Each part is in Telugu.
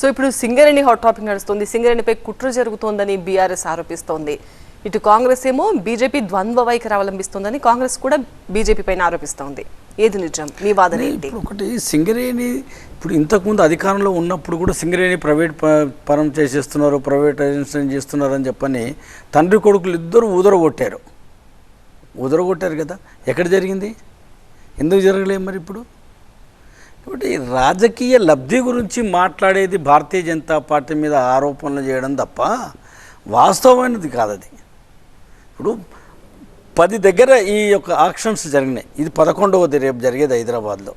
సో ఇప్పుడు సింగరేణి హాట్ టాపిక్ నడుస్తుంది. సింగరేణిపై కుట్ర జరుగుతోందని బీఆర్ఎస్ ఆరోపిస్తోంది. ఇటు కాంగ్రెస్ ఏమో బీజేపీ ద్వంద్వ వైఖరి అవలంబిస్తోందని కాంగ్రెస్ కూడా బీజేపీ పైన ఆరోపిస్తోంది. ఏది నిజం? మీ వాదన ఏంటి? ఒకటి సింగరేణి ఇప్పుడు ఇంతకుముందు అధికారంలో ఉన్నప్పుడు కూడా సింగరేణి ప్రైవేట్ పరం చేసేస్తున్నారు ప్రైవేటైజేషన్ చేస్తున్నారు అని చెప్పని తండ్రి కొడుకులు ఇద్దరు ఊదరగొట్టారు. ఊదరగొట్టారు కదా? ఎక్కడ జరిగింది? ఎందుకు జరగలేదు మరి ఇప్పుడు? కాబట్టి రాజకీయ లబ్ధి గురించి మాట్లాడేది భారతీయ జనతా పార్టీ మీద ఆరోపణలు చేయడం తప్ప వాస్తవమైనది కాదు అది ఇప్పుడు పది దగ్గర ఈ యొక్క ఆక్షన్స్ జరిగినాయి. ఇది పదకొండవది రేపు జరిగేది హైదరాబాద్లో.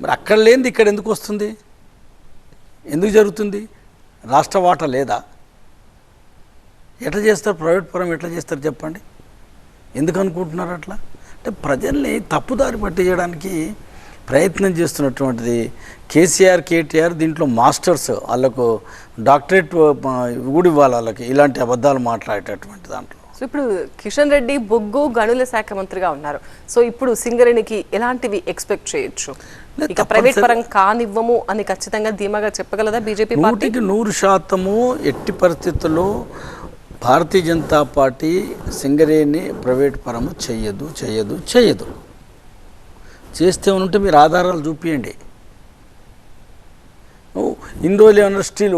మరి అక్కడ లేనిది ఇక్కడ ఎందుకు వస్తుంది? ఎందుకు జరుగుతుంది? రాష్ట్ర వాటా లేదా? ఎట్లా చేస్తారు? ప్రైవేట్ పరం ఎట్లా చేస్తారు చెప్పండి? ఎందుకు అనుకుంటున్నారు అట్లా? అంటే ప్రజల్ని తప్పుదారి పట్టించడానికి ప్రయత్నం చేస్తున్నటువంటిది కేసీఆర్ కేటీఆర్ దీంట్లో మాస్టర్స్. వాళ్ళకు డాక్టరేట్ కూడా ఇవ్వాలి వాళ్ళకి ఇలాంటి అబద్ధాలు మాట్లాడేటటువంటి దాంట్లో. సో ఇప్పుడు కిషన్ రెడ్డి బొగ్గు గనుల శాఖ మంత్రిగా ఉన్నారు. సో ఇప్పుడు సింగరేణికి ఎలాంటివి ఎక్స్పెక్ట్ చేయొచ్చు? ఇక ప్రైవేట్ పరం కానివ్వము అని ఖచ్చితంగా ధీమాగా చెప్పగలదా బీజేపీ పార్టీ? నూటికి నూరు శాతము ఎట్టి పరిస్థితుల్లో భారతీయ జనతా పార్టీ సింగరేణి ప్రైవేట్ పరము చెయ్యదు చెయ్యదు చెయ్యదు చేస్తే ఉంటే మీరు ఆధారాలు నువ్వు ఇన్ని రోజులు ఏమన్నా స్టీల్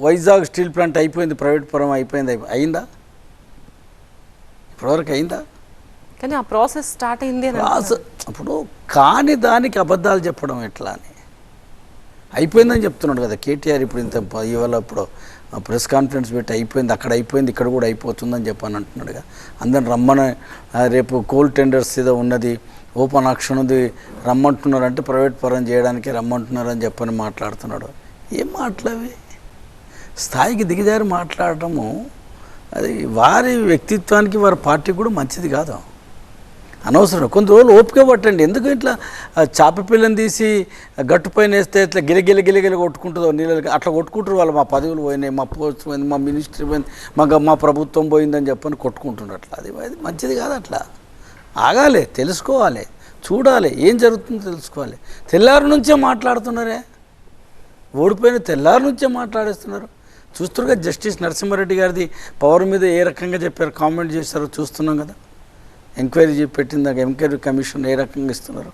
వైజాగ్ స్టీల్ ప్లాంట్ అయిపోయింది ప్రైవేట్ పరం అయిపోయింది అయిపో- అయిందా? ఇప్పటివరకు అయిందా? కానీ ఆ ప్రాసెస్ స్టార్ట్ అయింది ఇప్పుడు కాని దానికి అబద్ధాలు చెప్పడం ఎట్లా అని? అయిపోయిందని చెప్తున్నాడు కదా కేటీఆర్ ఇప్పుడు ఇంత ఇవాళ ఇప్పుడు ప్రెస్ కాన్ఫరెన్స్ పెట్టి అయిపోయింది అక్కడ అయిపోయింది ఇక్కడ కూడా అయిపోతుందని చెప్పని అంటున్నాడు కదా. అందరిని రమ్మని రేపు కోల్ టెండర్స్ ఏదో ఉన్నది ఓపెన్ ఆక్షన్ ఉంది రమ్మంటున్నారు అంటే ప్రైవేట్ పరం చేయడానికి రమ్మంటున్నారు అని చెప్పని మాట్లాడుతున్నాడు. ఏం మాటలవి స్థాయికి దిగజారి మాట్లాడటము అది వారి వ్యక్తిత్వానికి వారి పార్టీకి కూడా మంచిది కాదు. అనవసరం. కొన్ని రోజులు ఓపిక పట్టండి. ఎందుకు ఇట్లా చాప పిల్లని తీసి గట్టు పైన వేస్తే ఇట్లా గిలగిల గిలగిల కొట్టుకుంటుందో నీళ్ళకి అట్లా కొట్టుకుంటారు వాళ్ళు. మా పదవులు పోయినాయి మా పోస్ట్ పోయింది మా మినిస్ట్రీ పోయింది మా మా ప్రభుత్వం పోయిందని చెప్పని కొట్టుకుంటున్నారు అట్లా. అది అది మంచిది కాదు అట్లా. ఆగాలి తెలుసుకోవాలి చూడాలి. ఏం జరుగుతుందో తెలుసుకోవాలి. తెల్లారి నుంచే మాట్లాడుతున్నారే? ఓడిపోయిన తెల్లారి నుంచే మాట్లాడేస్తున్నారు. చూస్తున్నారు కదా జస్టిస్ నరసింహారెడ్డి గారిది పవర్ మీద ఏ రకంగా చెప్పారు కామెంట్ చేశారో చూస్తున్నాం కదా. ఎంక్వైరీ చెప్పి పెట్టింది ఎంక్వైరీ కమిషన్ ఏ రకంగా ఇస్తున్నారు?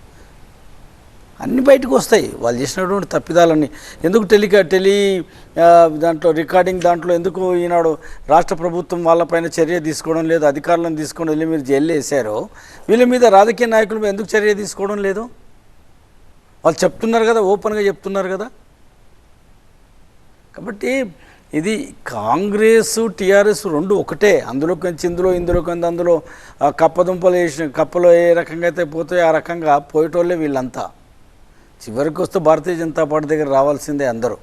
అన్ని బయటకు వస్తాయి. వాళ్ళు చేసినటువంటి తప్పిదాలన్నీ. ఎందుకు టెలికా టెలి దాంట్లో రికార్డింగ్ దాంట్లో ఎందుకు ఈనాడు రాష్ట్ర ప్రభుత్వం వాళ్ళపైన చర్య తీసుకోవడం లేదు అధికారులను తీసుకోవడం వెళ్ళి మీరు జైలు వేశారో వీళ్ళ మీద రాజకీయ నాయకుల మీద ఎందుకు చర్య తీసుకోవడం లేదు? వాళ్ళు చెప్తున్నారు కదా ఓపెన్గా చెప్తున్నారు కదా. కాబట్టి ఇది కాంగ్రెస్ టీఆర్ఎస్ రెండు ఒకటే. అందులో కొంచెం ఇందులో ఇందులో కొంత అందులో కప్పదుంపలు వేసిన కప్పలో ఏ రకంగా అయితే పోతాయో ఆ రకంగా పోయేటోళ్ళే వీళ్ళంతా. చివరికి వస్తే భారతీయ జనతా పార్టీ దగ్గర రావాల్సిందే అందరూ.